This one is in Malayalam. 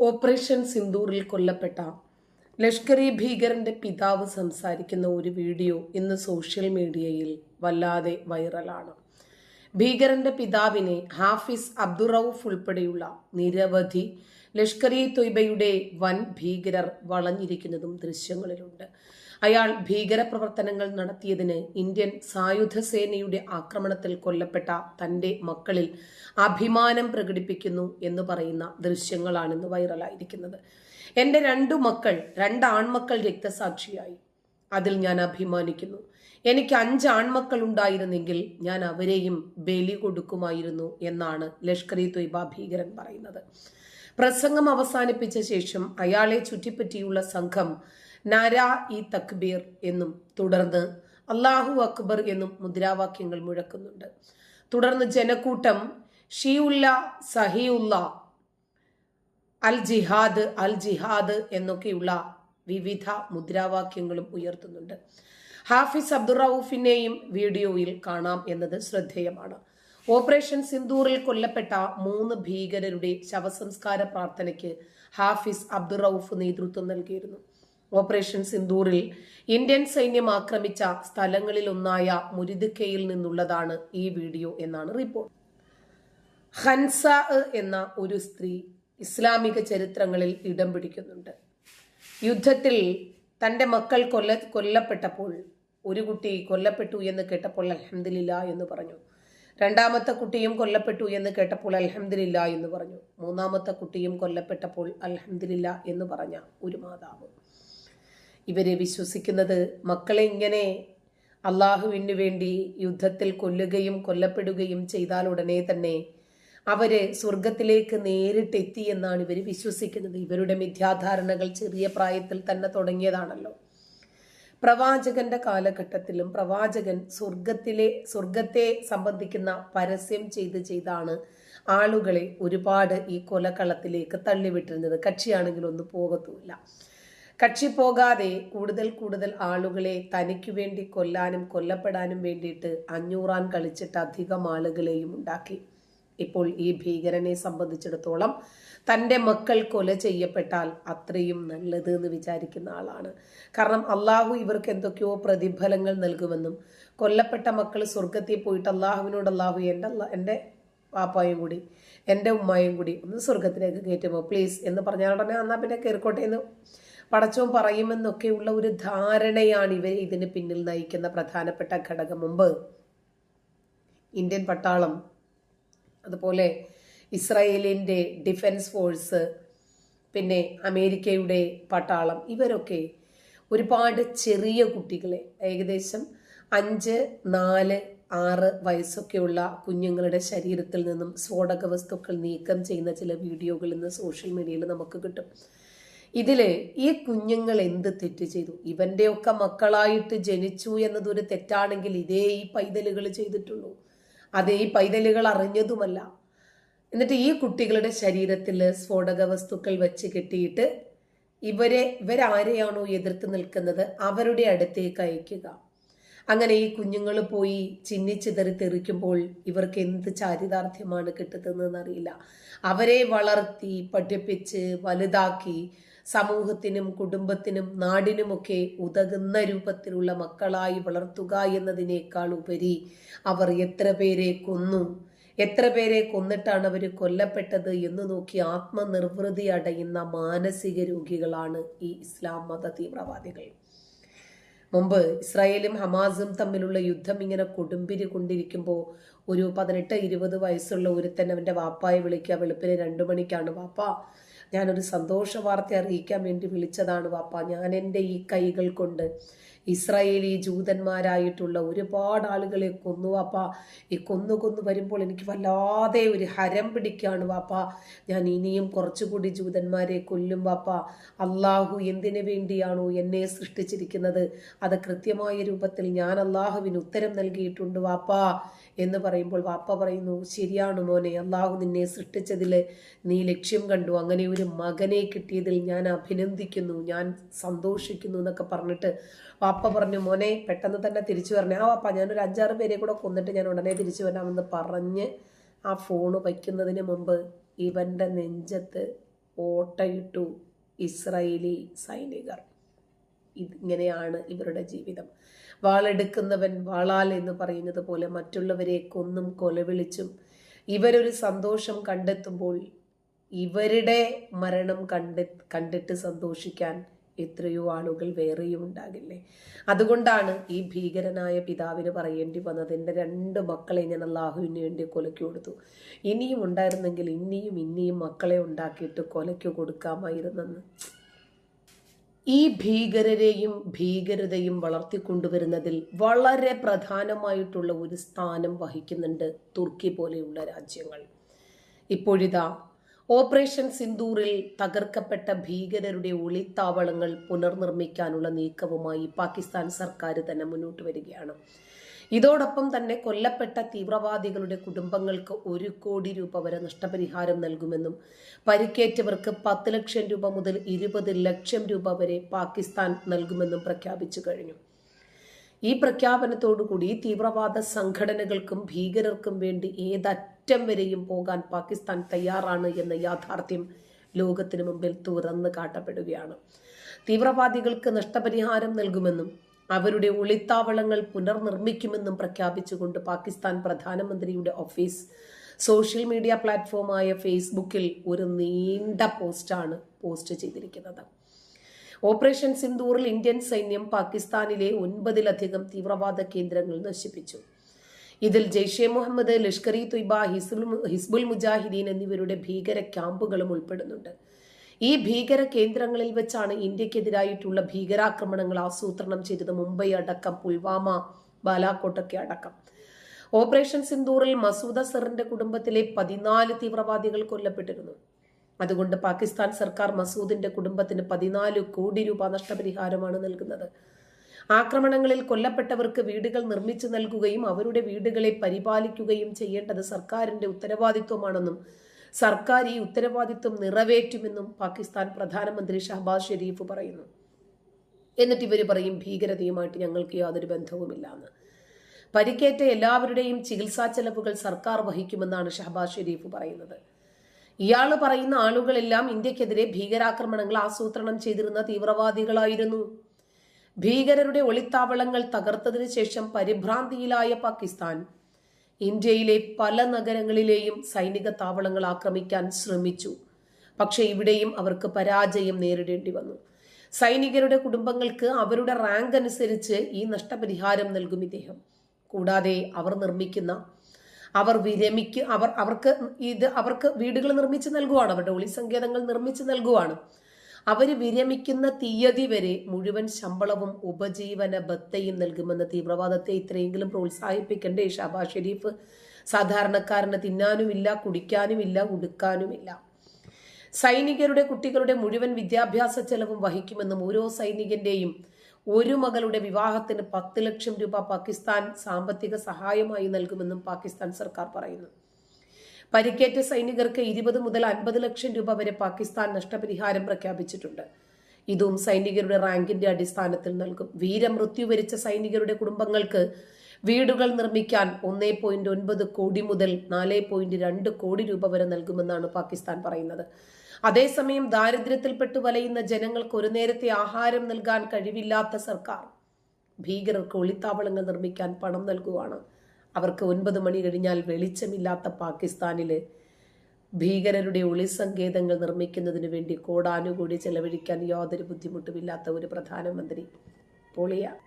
ഓപ്പറേഷൻ സിന്ദൂറിൽ കൊല്ലപ്പെട്ട ലഷ്കർ ഇ ഭീകരന്റെ പിതാവ് സംസാരിക്കുന്ന ഒരു വീഡിയോ ഇന്ന് സോഷ്യൽ മീഡിയയിൽ വല്ലാതെ വൈറലാണ്. ഭീകരന്റെ പിതാവിനെ ഹാഫിസ് അബ്ദുറൌഫ് ഉൾപ്പെടെയുള്ള നിരവധി ലഷ്കർ ഇ തൊയ്ബയുടെ വൻ ഭീകരർ വളഞ്ഞിരിക്കുന്നതും ദൃശ്യങ്ങളിലുണ്ട്. അയാൾ ഭീകരപ്രവർത്തനങ്ങൾ നടത്തിയതിന് ഇന്ത്യൻ സായുധ സേനയുടെ ആക്രമണത്തിൽ കൊല്ലപ്പെട്ട തന്റെ മക്കളിൽ അഭിമാനം പ്രകടിപ്പിക്കുന്നു എന്ന് പറയുന്ന ദൃശ്യങ്ങളാണിന്ന് വൈറലായിരിക്കുന്നത്. എന്റെ രണ്ടു മക്കൾ രണ്ട് ആൺമക്കൾ രക്തസാക്ഷിയായി. അതിൽ ഞാൻ അഭിമാനിക്കുന്നു. എനിക്ക് അഞ്ച് ആൺമക്കൾ ഉണ്ടായിരുന്നെങ്കിൽ ഞാൻ അവരെയും ബലി കൊടുക്കുമായിരുന്നു എന്നാണ് ലഷ്കർ ഇ തൊയ്ബ ഭീകരൻ പറയുന്നത്. പ്രസംഗം അവസാനിപ്പിച്ച ശേഷം അയാളെ ചുറ്റിപ്പറ്റിയുള്ള സംഘം നാരാ ഇ തക്ബീർ എന്നും തുടർന്ന് അള്ളാഹു അക്ബർ എന്നും മുദ്രാവാക്യങ്ങൾ മുഴക്കുന്നുണ്ട്. തുടർന്ന് ജനക്കൂട്ടം ഷിയുല്ല സഹിയുല്ല അൽ ജിഹാദ് അൽ ജിഹാദ് എന്നൊക്കെയുള്ള വിവിധ മുദ്രാവാക്യങ്ങളും ഉയർത്തുന്നുണ്ട്. ഹാഫിസ് അബ്ദുറൌഫിനെയും വീഡിയോയിൽ കാണാം എന്നത് ശ്രദ്ധേയമാണ്. ഓപ്പറേഷൻ സിന്ദൂറിൽ കൊല്ലപ്പെട്ട മൂന്ന് ഭീകരരുടെ ശവസംസ്കാര പ്രാർത്ഥനയ്ക്ക് ഹാഫിസ് അബ്ദുറൌഫ് നേതൃത്വം നൽകിയിരുന്നു. ഓപ്പറേഷൻ സിന്ദൂറിൽ ഇന്ത്യൻ സൈന്യം ആക്രമിച്ച സ്ഥലങ്ങളിലൊന്നായ മുരിദുക്കയിൽ നിന്നുള്ളതാണ് ഈ വീഡിയോ എന്നാണ് റിപ്പോർട്ട്. ഹൻസ എന്ന ഒരു സ്ത്രീ ഇസ്ലാമിക ചരിത്രങ്ങളിൽ ഇടം പിടിക്കുന്നുണ്ട്. യുദ്ധത്തിൽ തന്റെ മക്കൾ കൊല്ല കൊല്ലപ്പെട്ടപ്പോൾ ഒരു കുട്ടി കൊല്ലപ്പെട്ടു എന്ന് കേട്ടപ്പോൾ അലഹമില്ല എന്ന് പറഞ്ഞു. രണ്ടാമത്തെ കുട്ടിയും കൊല്ലപ്പെട്ടു എന്ന് കേട്ടപ്പോൾ അലഹമില്ല എന്ന് പറഞ്ഞു. മൂന്നാമത്തെ കുട്ടിയും കൊല്ലപ്പെട്ടപ്പോൾ അലഹമില്ല എന്ന് പറഞ്ഞ ഒരു മാതാവ്. ഇവരെ വിശ്വസിക്കുന്നത് മക്കളെ ഇങ്ങനെ അള്ളാഹുവിന് വേണ്ടി യുദ്ധത്തിൽ കൊല്ലുകയും കൊല്ലപ്പെടുകയും ചെയ്താൽ ഉടനെ തന്നെ അവർ സ്വർഗത്തിലേക്ക് നേരിട്ടെത്തി എന്നാണ് ഇവർ വിശ്വസിക്കുന്നത്. ഇവരുടെ മിഥ്യാധാരണകൾ ചെറിയ പ്രായത്തിൽ തന്നെ തുടങ്ങിയതാണല്ലോ. പ്രവാചകന്റെ കാലഘട്ടത്തിലും പ്രവാചകൻ സ്വർഗത്തിലെ സ്വർഗത്തെ സംബന്ധിക്കുന്ന പരസ്യം ചെയ്ത് ചെയ്താണ് ആളുകളെ ഒരുപാട് ഈ കൊലക്കളത്തിലേക്ക് തള്ളിവിട്ടിരുന്നത്. കക്ഷിയാണെങ്കിൽ ഒന്നും പോകത്തുമില്ല. കക്ഷി പോകാതെ കൂടുതൽ കൂടുതൽ ആളുകളെ തനിക്ക് വേണ്ടി കൊല്ലാനും കൊല്ലപ്പെടാനും വേണ്ടിയിട്ട് അഞ്ഞൂറാൻ കളിച്ചിട്ട് അധികം ആളുകളെയും ഉണ്ടാക്കി. ഇപ്പോൾ ഈ ഭീകരനെ സംബന്ധിച്ചിടത്തോളം തന്റെ മക്കൾ കൊല ചെയ്യപ്പെട്ടാൽ അത്രയും നല്ലത് എന്ന് വിചാരിക്കുന്ന ആളാണ്. കാരണം അള്ളാഹു ഇവർക്ക് എന്തൊക്കെയോ പ്രതിഫലങ്ങൾ നൽകുമെന്നും കൊല്ലപ്പെട്ട മക്കൾ സ്വർഗത്തിൽ പോയിട്ട് അള്ളാഹുവിനോട് അള്ളാഹു എന്റെ അല്ല എന്റെ പാപ്പായും കൂടി എന്റെ ഉമ്മായും കൂടി ഒന്ന് സ്വർഗത്തിലേക്ക് കയറ്റുമോ? പ്ലീസ് എന്ന് പറഞ്ഞാൽ ഉടനെ എന്നാൽ പിന്നെ കയറിക്കോട്ടെ എന്ന് പടച്ചവും പറയുമെന്നൊക്കെയുള്ള ഒരു ധാരണയാണ് ഇവർ ഇതിന് പിന്നിൽ നയിക്കുന്ന പ്രധാനപ്പെട്ട ഘടകം. മുമ്പ് ഇന്ത്യൻ പട്ടാളം അതുപോലെ ഇസ്രായേലിന്റെ ഡിഫൻസ് ഫോഴ്സ് പിന്നെ അമേരിക്കയുടെ പട്ടാളം ഇവരൊക്കെ ഒരുപാട് ചെറിയ കുട്ടികളെ ഏകദേശം അഞ്ച് നാല് ആറ് വയസ്സൊക്കെയുള്ള കുഞ്ഞുങ്ങളുടെ ശരീരത്തിൽ നിന്നും സ്ഫോടക വസ്തുക്കൾ നീക്കം ചെയ്യുന്ന ചില വീഡിയോകൾ ഇന്ന് സോഷ്യൽ മീഡിയയിൽ നമുക്ക് കിട്ടും. ഇതിൽ ഈ കുഞ്ഞുങ്ങൾ എന്ത് തെറ്റ് ചെയ്തു? ഇവന്റെയൊക്കെ മക്കളായിട്ട് ജനിച്ചു എന്നതൊരു തെറ്റാണെങ്കിൽ ഇതേ ഈ പൈതലുകൾ ചെയ്തിട്ടുള്ളൂ. അതേ ഈ പൈതലുകൾ അറിഞ്ഞതുമല്ല. എന്നിട്ട് ഈ കുട്ടികളുടെ ശരീരത്തിൽ സ്ഫോടക വസ്തുക്കൾ വെച്ച് കെട്ടിയിട്ട് ഇവരെ ഇവരാരെയാണോ എതിർത്ത് നിൽക്കുന്നത്? അവരുടെ അടുത്തേക്ക് അയക്കുക. അങ്ങനെ ഈ കുഞ്ഞുങ്ങൾ പോയി ചിന്നിച്ചിതറി തെറിക്കുമ്പോൾ ഇവർക്ക് എന്ത് ചാരിതാർത്ഥ്യമാണ് കിട്ടുന്നതെന്ന് അറിയില്ല അവരെ വളർത്തി പഠിപ്പിച്ച് വലുതാക്കി സമൂഹത്തിനും കുടുംബത്തിനും നാടിനുമൊക്കെ ഉതകുന്ന രൂപത്തിലുള്ള മക്കളായി വളർത്തുക എന്നതിനേക്കാൾ ഉപരി അവർ എത്ര പേരെ കൊന്നു? എത്ര പേരെ കൊന്നിട്ടാണ് അവർ കൊല്ലപ്പെട്ടത് എന്ന് നോക്കി ആത്മനിർവൃതി അടയുന്ന മാനസിക രോഗികളാണ് ഈ ഇസ്ലാം മത തീവ്രവാദികൾ. മുമ്പ് ഇസ്രായേലും ഹമാസും തമ്മിലുള്ള യുദ്ധം ഇങ്ങനെ കൊടുമ്പിരി കൊണ്ടിരിക്കുമ്പോൾ ഒരു പതിനെട്ട് ഇരുപത് വയസ്സുള്ള ഒരുത്തൻ അവന്റെ വാപ്പായെ വിളിക്കുക വെളുപ്പിന് രണ്ടു മണിക്കാണ് വാപ്പ. ഞാനൊരു സന്തോഷ വാർത്ത അറിയിക്കാൻ വേണ്ടി വിളിച്ചതാണ് വാപ്പ. ഞാൻ എന്റെ ഈ കൈകൾ കൊണ്ട് ഇസ്രായേലി ജൂതന്മാരായിട്ടുള്ള ഒരുപാട് ആളുകളെ കൊന്നു വാപ്പ. ഈ കൊന്നു കൊന്നു വരുമ്പോൾ എനിക്ക് വല്ലാതെ ഒരു ഹരം പിടിക്കുകയാണ് വാപ്പ. ഞാൻ ഇനിയും കുറച്ചുകൂടി ജൂതന്മാരെ കൊല്ലും വാപ്പ. അള്ളാഹു എന്തിനു വേണ്ടിയാണോ എന്നെ സൃഷ്ടിച്ചിരിക്കുന്നത്? അത് കൃത്യമായ രൂപത്തിൽ ഞാൻ അള്ളാഹുവിന് ഉത്തരം നൽകിയിട്ടുണ്ട് വാപ്പ. എന്ന് പറയുമ്പോൾ വാപ്പ പറയുന്നു ശരിയാണ് മോനെ അള്ളാഹു നിന്നെ സൃഷ്ടിച്ചതിൽ നീ ലക്ഷ്യം കണ്ടു. അങ്ങനെ ഒരു മകനെ കിട്ടിയതിൽ ഞാൻ അഭിനന്ദിക്കുന്നു ഞാൻ സന്തോഷിക്കുന്നു എന്നൊക്കെ പറഞ്ഞിട്ട് പറഞ്ഞു മോനെ പെട്ടെന്ന് തന്നെ തിരിച്ചു വരണേ. ആ വാപ്പ ഞാനൊരു അഞ്ചാറ് പേരെ കൂടെ കൊന്നിട്ട് ഞാൻ ഉടനെ തിരിച്ചു വരാമെന്ന് പറഞ്ഞ് ആ ഫോണ് വയ്ക്കുന്നതിന് മുമ്പ് ഇവന്റെ നെഞ്ചത്ത് ഓട്ടയിട്ടു ഇസ്രായേലി സൈനികർ. ഇതിങ്ങനെയാണ് ഇവരുടെ ജീവിതം. വാളെടുക്കുന്നവൻ വാളാൽ എന്ന് പറയുന്നത് പോലെ മറ്റുള്ളവരെ കൊന്നും കൊലവിളിച്ചും ഇവരൊരു സന്തോഷം കണ്ടെത്തുമ്പോൾ ഇവരുടെ മരണം കണ്ട് കണ്ടിട്ട് സന്തോഷിക്കാൻ എത്രയോ ആളുകൾ വേറെയും ഉണ്ടാകില്ലേ? അതുകൊണ്ടാണ് ഈ ഭീകരനായ പിതാവിന് പറയേണ്ടി വന്നത് എന്റെ രണ്ട് മക്കളെ ഞാൻ അള്ളാഹുവിന് വേണ്ടി കൊലക്കി കൊടുത്തു. ഇനിയും ഉണ്ടായിരുന്നെങ്കിൽ ഇനിയും ഇനിയും മക്കളെ ഉണ്ടാക്കിയിട്ട് കൊലയ്ക്ക് കൊടുക്കാമായിരുന്നെന്ന്. ഈ ഭീകരരെയും ഭീകരതയും വളർത്തിക്കൊണ്ടുവരുന്നതിൽ വളരെ പ്രധാനമായിട്ടുള്ള ഒരു സ്ഥാനം വഹിക്കുന്നുണ്ട് തുർക്കി പോലെയുള്ള രാജ്യങ്ങൾ. ഇപ്പോഴിതാ ഓപ്പറേഷൻ സിന്ദൂറിൽ തകർക്കപ്പെട്ട ഭീകരരുടെ ഒളിത്താവളങ്ങൾ പുനർനിർമ്മിക്കാനുള്ള നീക്കവുമായി പാകിസ്ഥാൻ സർക്കാർ തന്നെ മുന്നോട്ട് വരികയാണ്. ഇതോടൊപ്പം തന്നെ കൊല്ലപ്പെട്ട തീവ്രവാദികളുടെ കുടുംബങ്ങൾക്ക് ഒരു കോടി രൂപ വരെ നഷ്ടപരിഹാരം നൽകുമെന്നും പരിക്കേറ്റവർക്ക് പത്ത് ലക്ഷം രൂപ മുതൽ ഇരുപത് ലക്ഷം രൂപ വരെ പാകിസ്ഥാൻ നൽകുമെന്നും പ്രഖ്യാപിച്ചു കഴിഞ്ഞു. ഈ പ്രഖ്യാപനത്തോടുകൂടി തീവ്രവാദ സംഘടനകൾക്കും ഭീകരർക്കും വേണ്ടി ഏതറ്റം വരെയും പോകാൻ പാകിസ്ഥാൻ തയ്യാറാണ് എന്ന യാഥാർത്ഥ്യം ലോകത്തിന് മുമ്പിൽ തുറന്നു കാട്ടപ്പെടുകയാണ്. തീവ്രവാദികൾക്ക് നഷ്ടപരിഹാരം നൽകുമെന്നും അവരുടെ ഒളിത്താവളങ്ങൾ പുനർനിർമ്മിക്കുമെന്നും പ്രഖ്യാപിച്ചുകൊണ്ട് പാകിസ്ഥാൻ പ്രധാനമന്ത്രിയുടെ ഓഫീസ് സോഷ്യൽ മീഡിയ പ്ലാറ്റ്ഫോമായ ഫേസ്ബുക്കിൽ ഒരു നീണ്ട പോസ്റ്റാണ് പോസ്റ്റ് ചെയ്തിരിക്കുന്നത്. ഓപ്പറേഷൻ സിന്ദൂറിൽ ഇന്ത്യൻ സൈന്യം പാകിസ്ഥാനിലെ ഒൻപതിലധികം തീവ്രവാദ കേന്ദ്രങ്ങൾ നശിപ്പിച്ചു. ഇതിൽ ജെയ്ഷെ മുഹമ്മദ് ലഷ്കർ ഇ തൊയ്ബ ഹിസ്ബുൽ മുജാഹിദീൻ എന്നിവരുടെ ഭീകര ക്യാമ്പുകളും ഉൾപ്പെടുന്നുണ്ട്. ഈ ഭീകര കേന്ദ്രങ്ങളിൽ വെച്ചാണ് ഇന്ത്യക്കെതിരായിട്ടുള്ള ഭീകരാക്രമണങ്ങൾ ആസൂത്രണം ചെയ്തത് മുംബൈ അടക്കം പുൽവാമ ബാലാക്കോട്ടൊക്കെ അടക്കം. ഓപ്പറേഷൻ സിന്ദൂറിൽ മസൂദ സറിന്റെ കുടുംബത്തിലെ പതിനാല് തീവ്രവാദികൾ കൊല്ലപ്പെട്ടിരുന്നു. അതുകൊണ്ട് പാകിസ്ഥാൻ സർക്കാർ മസൂദിന്റെ കുടുംബത്തിന് പതിനാല് കോടി രൂപ നഷ്ടപരിഹാരമാണ് നൽകുന്നത്. ആക്രമണങ്ങളിൽ കൊല്ലപ്പെട്ടവർക്ക് വീടുകൾ നിർമ്മിച്ചു നൽകുകയും അവരുടെ വീടുകളെ പരിപാലിക്കുകയും ചെയ്യേണ്ടത് സർക്കാരിന്റെ ഉത്തരവാദിത്വമാണെന്നും സർക്കാർ ഈ ഉത്തരവാദിത്വം നിറവേറ്റുമെന്നും പാകിസ്ഥാൻ പ്രധാനമന്ത്രി ഷഹബാസ് ഷെരീഫ് പറയുന്നു. എന്നിട്ട് ഇവർ പറയും ഭീകരതയുമായിട്ട് ഞങ്ങൾക്ക് യാതൊരു ബന്ധവുമില്ല പരിക്കേറ്റ എല്ലാവരുടെയും ചികിത്സാ ചെലവുകൾ സർക്കാർ വഹിക്കുമെന്നാണ് ഷഹബാസ് ഷെരീഫ് പറയുന്നത്. ഇയാൾ പറയുന്ന ആളുകളെല്ലാം ഇന്ത്യക്കെതിരെ ഭീകരാക്രമണങ്ങൾ ആസൂത്രണം ചെയ്തിരുന്ന തീവ്രവാദികളായിരുന്നു. ഭീകരരുടെ ഒളിത്താവളങ്ങൾ തകർത്തതിനു ശേഷം പരിഭ്രാന്തിയിലായ പാകിസ്ഥാൻ ഇന്ത്യയിലെ പല നഗരങ്ങളിലെയും സൈനിക താവളങ്ങൾ ആക്രമിക്കാൻ ശ്രമിച്ചു. പക്ഷേ ഇവിടെയും അവർക്ക് പരാജയം നേരിടേണ്ടി വന്നു. സൈനികരുടെ കുടുംബങ്ങൾക്ക് അവരുടെ റാങ്ക് അനുസരിച്ച് ഈ നഷ്ടപരിഹാരം നൽകും ഇദ്ദേഹം. കൂടാതെ അവർ നിർമ്മിക്കുന്ന അവർ വിരമിക്ക് അവർ അവർക്ക് ഇത് അവർക്ക് വീടുകൾ നിർമ്മിച്ച് നൽകുവാണ് അവരുടെ ഒളി സങ്കേതങ്ങൾ നിർമ്മിച്ച് നൽകുവാണ്. അവർ വിരമിക്കുന്ന തീയതി വരെ മുഴുവൻ ശമ്പളവും ഉപജീവന ബത്തയും നൽകുമെന്ന് തീവ്രവാദത്തെ ഇത്രയെങ്കിലും പ്രോത്സാഹിപ്പിക്കണ്ടേ ഷാബാ ഷെരീഫ് സാധാരണക്കാരന് തിന്നാനുമില്ല കുടിക്കാനുമില്ല ഉടുക്കാനുമില്ല. സൈനികരുടെ കുട്ടികളുടെ മുഴുവൻ വിദ്യാഭ്യാസ ചെലവും വഹിക്കുമെന്നും ഓരോ സൈനികന്റെയും ഒരു മകളുടെ വിവാഹത്തിന് പത്ത് ലക്ഷം രൂപ പാകിസ്ഥാൻ സാമ്പത്തിക സഹായമായി നൽകുമെന്നും പാകിസ്ഥാൻ സർക്കാർ പറയുന്നു. പരിക്കേറ്റ സൈനികർക്ക് ഇരുപത് മുതൽ അൻപത് ലക്ഷം രൂപ വരെ പാകിസ്ഥാൻ നഷ്ടപരിഹാരം പ്രഖ്യാപിച്ചിട്ടുണ്ട്. ഇതും സൈനികരുടെ റാങ്കിന്റെ അടിസ്ഥാനത്തിൽ നൽകും. വീരമൃത്യു വരിച്ച സൈനികരുടെ കുടുംബങ്ങൾക്ക് വീടുകൾ നിർമ്മിക്കാൻ ഒന്നേ പോയിന്റ് ഒൻപത് കോടി മുതൽ നാല് പോയിന്റ് രണ്ട് കോടി രൂപ വരെ നൽകുമെന്നാണ് പാകിസ്ഥാൻ പറയുന്നത്. അതേസമയം ദാരിദ്ര്യത്തിൽപ്പെട്ടു വലയുന്ന ജനങ്ങൾക്ക് ഒരു നേരത്തെ ആഹാരം നൽകാൻ കഴിവില്ലാത്ത സർക്കാർ. ഭീകരർക്ക് ഒളിത്താവളങ്ങൾ നിർമ്മിക്കാൻ പണം നൽകുവാണ്. അവർക്ക് ഒൻപത് മണി കഴിഞ്ഞാൽ വെളിച്ചമില്ലാത്ത പാകിസ്ഥാനിൽ ഭീകരരുടെ ഒളിസങ്കേതങ്ങൾ നിർമ്മിക്കുന്നതിന് വേണ്ടി കോടാനുകൂടി ചെലവഴിക്കാൻ യാതൊരു ബുദ്ധിമുട്ടുമില്ലാത്ത ഒരു പ്രധാനമന്ത്രി പൊളിയ.